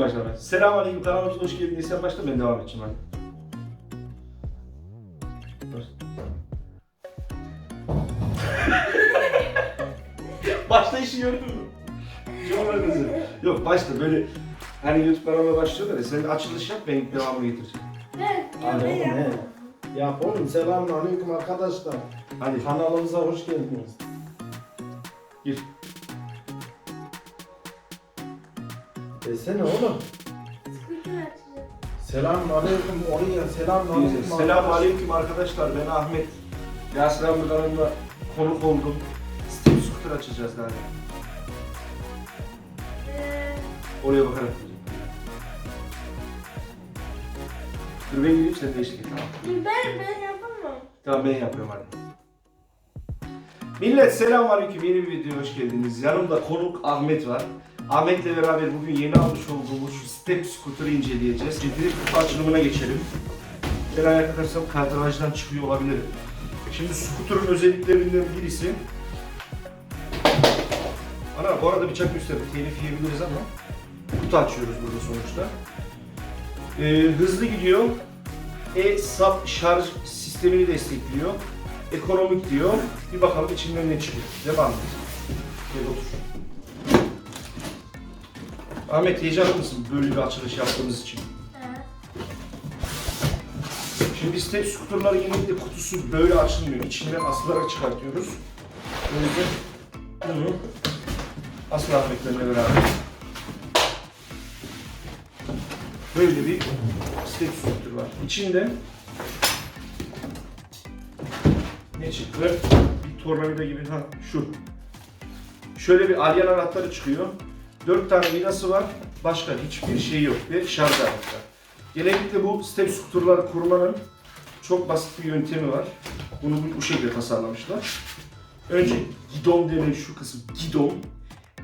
başlamaya. Selamünaleyküm kanalımıza hoş geldiniz. Sen başla ben devam edeceğim hadi. başta işi gördün mü? Çok güzel. Yok başta böyle hani YouTube kanalıma başlıyorlar ya sen açılış yap ben devamını getireceğim. Hadi ben oğlum he. Yap oğlum selamun aleyküm arkadaşlar. Hadi Kanalımıza hoş geldiniz. Desene oğlum. Selamun aleyküm oraya selamun aleyküm. Selamun aleyküm arkadaşlar ben Ahmet. Yasir kanalımda konuk oldum. Steam Scooter açacağız galiba. Ee, Oraya bakarak diyeceğim. Dur ben gideyim sen de eşlik et tamam. ben, ben yapamam. Tamam ben yapıyorum hadi. Millet selamünaleyküm yeni bir videoya hoş geldiniz. Yanımda konuk Ahmet var. Ahmet'le beraber bugün yeni almış olduğumuz şu step scooter'ı inceleyeceğiz. Direkt kutu açılımına geçelim. Ben ayağa kalkarsam kadrajdan çıkıyor olabilirim. Şimdi scooter'ın özelliklerinden birisi Ana bu arada bıçak gösterdi. Telif yiyebiliriz ama kutu açıyoruz burada sonuçta. Ee, hızlı gidiyor. E-SAP şarj sistemini destekliyor. Ekonomik diyor. Bir bakalım içinden ne çıkıyor. Devam et. Gel otur. Ahmet heyecanlı mısın böyle bir açılış yaptığımız için? Evet. Şimdi step scooter'ları genellikle kutusu böyle açılmıyor. İçinden asılarak çıkartıyoruz. O yüzden bunu asıl Ahmet'lerle beraber böyle bir step scooter var. İçinde ne çıktı? Bir tornavida gibi ha şu. Şöyle bir alyan anahtarı çıkıyor. Dört tane vidası var. Başka hiçbir şey yok ve şarj aleti var. Genellikle bu step scooter'ları kurmanın çok basit bir yöntemi var. Bunu bu, şekilde tasarlamışlar. Önce gidon denen şu kısım gidon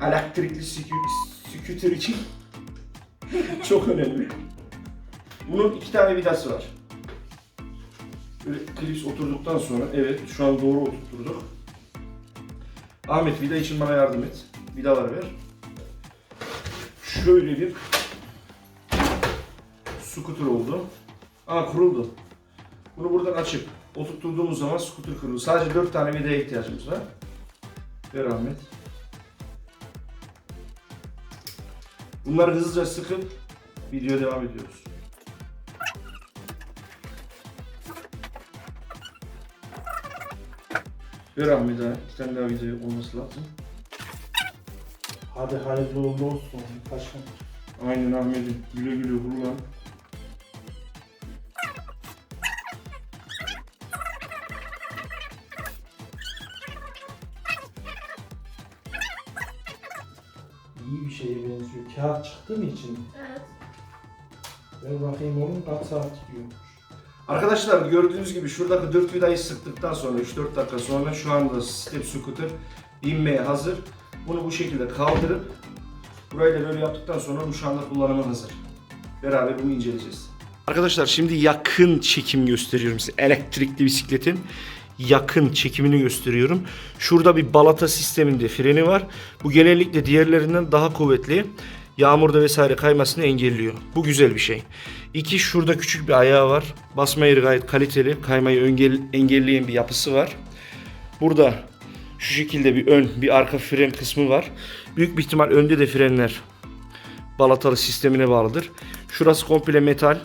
elektrikli skü- scooter için çok önemli. Bunun iki tane vidası var. Böyle klips oturduktan sonra evet şu an doğru oturtturduk. Ahmet vida için bana yardım et. Vidaları ver. Şöyle bir scooter oldu. Aa kuruldu. Bunu buradan açıp oturtturduğumuz zaman scooter kuruldu. Sadece 4 tane vidaya ihtiyacımız var. Ver Ahmet. Bunları hızlıca sıkıp videoya devam ediyoruz. Ver Ahmet abi. Bir tane daha video olması lazım. Hadi hayırlı uğurlu olsun paşam. Aynen Ahmet'im. Güle güle kullan. İyi bir şeye benziyor. Kağıt çıktı mı için? Evet. Ver bakayım oğlum kaç saat gidiyormuş. Arkadaşlar gördüğünüz gibi şuradaki 4 vidayı sıktıktan sonra 3-4 dakika sonra şu anda step scooter inmeye hazır. Bunu bu şekilde kaldırıp burayı da böyle yaptıktan sonra bu şu anda kullanıma hazır. Beraber bunu inceleyeceğiz. Arkadaşlar şimdi yakın çekim gösteriyorum size. Elektrikli bisikletin yakın çekimini gösteriyorum. Şurada bir balata sisteminde freni var. Bu genellikle diğerlerinden daha kuvvetli. Yağmurda vesaire kaymasını engelliyor. Bu güzel bir şey. İki şurada küçük bir ayağı var. Basma yeri gayet kaliteli. Kaymayı engel- engelleyen bir yapısı var. Burada şu şekilde bir ön bir arka fren kısmı var. Büyük bir ihtimal önde de frenler balatalı sistemine bağlıdır. Şurası komple metal.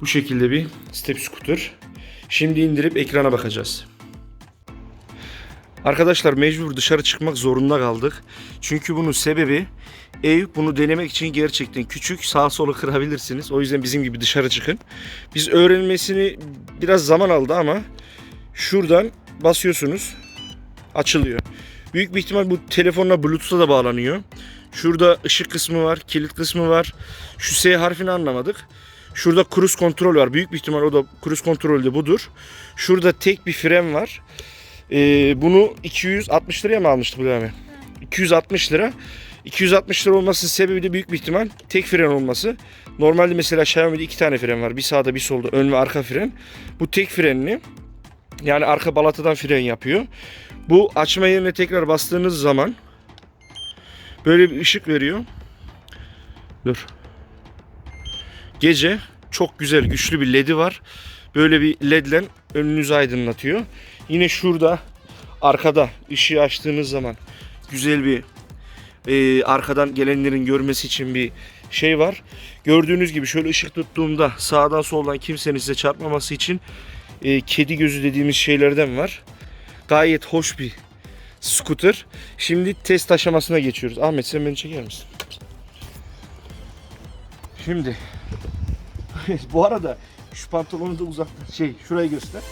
Bu şekilde bir step scooter. Şimdi indirip ekrana bakacağız. Arkadaşlar mecbur dışarı çıkmak zorunda kaldık. Çünkü bunun sebebi ev bunu denemek için gerçekten küçük sağ solu kırabilirsiniz. O yüzden bizim gibi dışarı çıkın. Biz öğrenmesini biraz zaman aldı ama şuradan basıyorsunuz açılıyor. Büyük bir ihtimal bu telefonla bluetooth'a da bağlanıyor. Şurada ışık kısmı var, kilit kısmı var. Şu S harfini anlamadık. Şurada cruise kontrol var. Büyük bir ihtimal o da cruise kontrol de budur. Şurada tek bir fren var. Ee, bunu 260 liraya mı almıştık Bilal abi? 260 lira. 260 lira olmasının sebebi de büyük bir ihtimal tek fren olması. Normalde mesela Xiaomi'de iki tane fren var. Bir sağda bir solda ön ve arka fren. Bu tek frenli. Yani arka balatadan fren yapıyor. Bu açma yerine tekrar bastığınız zaman böyle bir ışık veriyor. Dur. Gece çok güzel güçlü bir ledi var. Böyle bir ledle önünüzü aydınlatıyor. Yine şurada arkada ışığı açtığınız zaman güzel bir e, arkadan gelenlerin görmesi için bir şey var. Gördüğünüz gibi şöyle ışık tuttuğumda sağdan soldan kimsenin size çarpmaması için e, kedi gözü dediğimiz şeylerden var. Gayet hoş bir scooter. Şimdi test aşamasına geçiyoruz. Ahmet sen beni çeker misin? Şimdi bu arada şu pantolonu da uzaktan şey şurayı göster.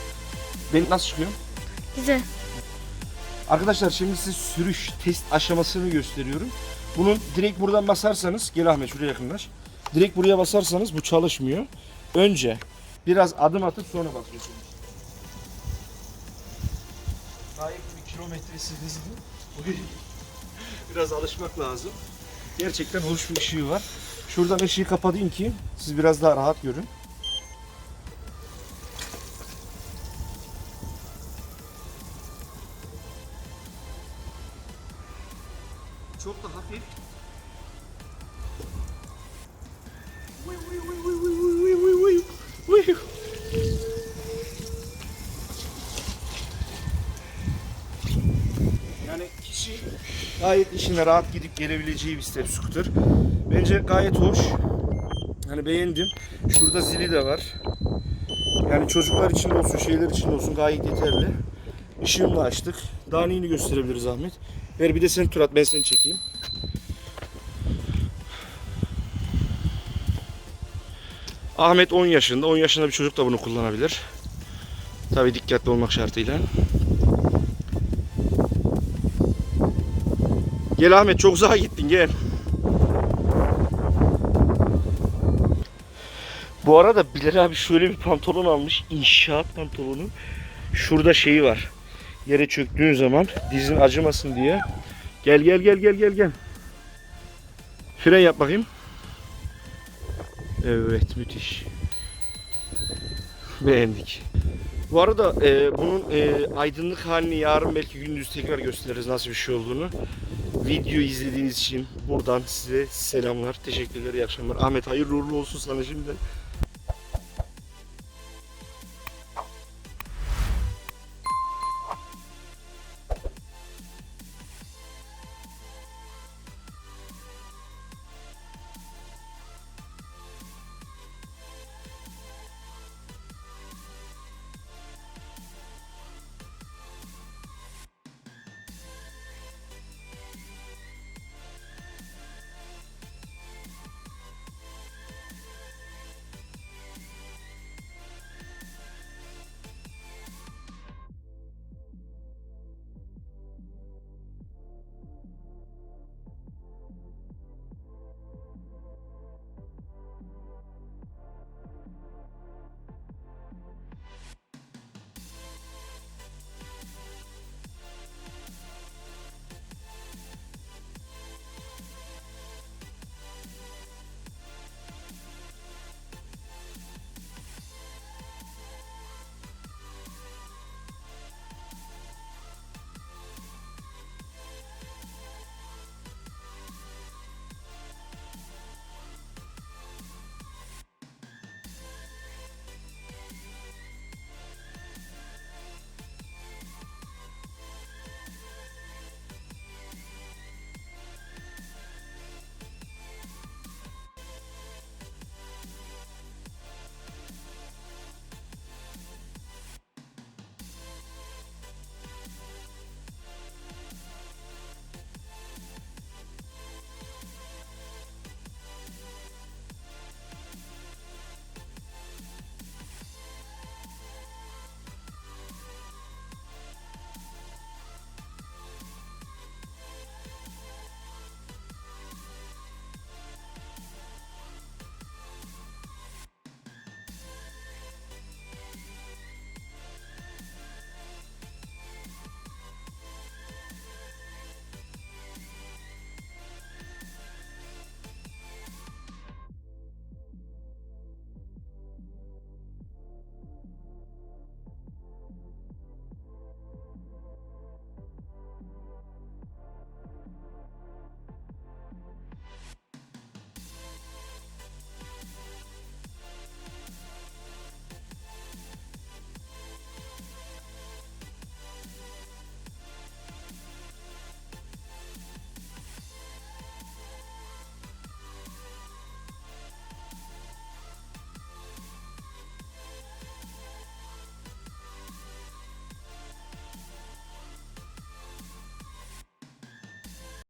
Ben nasıl çıkıyorum? Güzel. Arkadaşlar şimdi size sürüş test aşamasını gösteriyorum. Bunun direkt buradan basarsanız gel Ahmet şuraya yakınlaş. Direkt buraya basarsanız bu çalışmıyor. Önce biraz adım atıp sonra basıyorsunuz. Gayet bir kilometresi hızlı. biraz alışmak lazım. Gerçekten hoş bir ışığı var. Şuradan ışığı kapatayım ki siz biraz daha rahat görün. Çok da hafif. Vıy vıy vıy vıy vıy vıy vıy vıy gayet işine rahat gidip gelebileceği bir step scooter. Bence gayet hoş. Hani beğendim. Şurada zili de var. Yani çocuklar için de olsun, şeyler için de olsun gayet yeterli. Işığını da açtık. Daha neyini gösterebiliriz Ahmet? Ver bir de sen tur at ben seni çekeyim. Ahmet 10 yaşında. 10 yaşında bir çocuk da bunu kullanabilir. Tabi dikkatli olmak şartıyla. Gel Ahmet çok uzağa gittin gel. Bu arada Bilal abi şöyle bir pantolon almış. İnşaat pantolonu. Şurada şeyi var. Yere çöktüğün zaman dizin acımasın diye. Gel gel gel gel gel gel. Fren yap bakayım. Evet müthiş. Beğendik. Bu arada e, bunun e, aydınlık halini yarın belki gündüz tekrar gösteririz nasıl bir şey olduğunu. Video izlediğiniz için buradan size selamlar, teşekkürler, iyi akşamlar. Ahmet hayırlı uğurlu olsun sana şimdiden.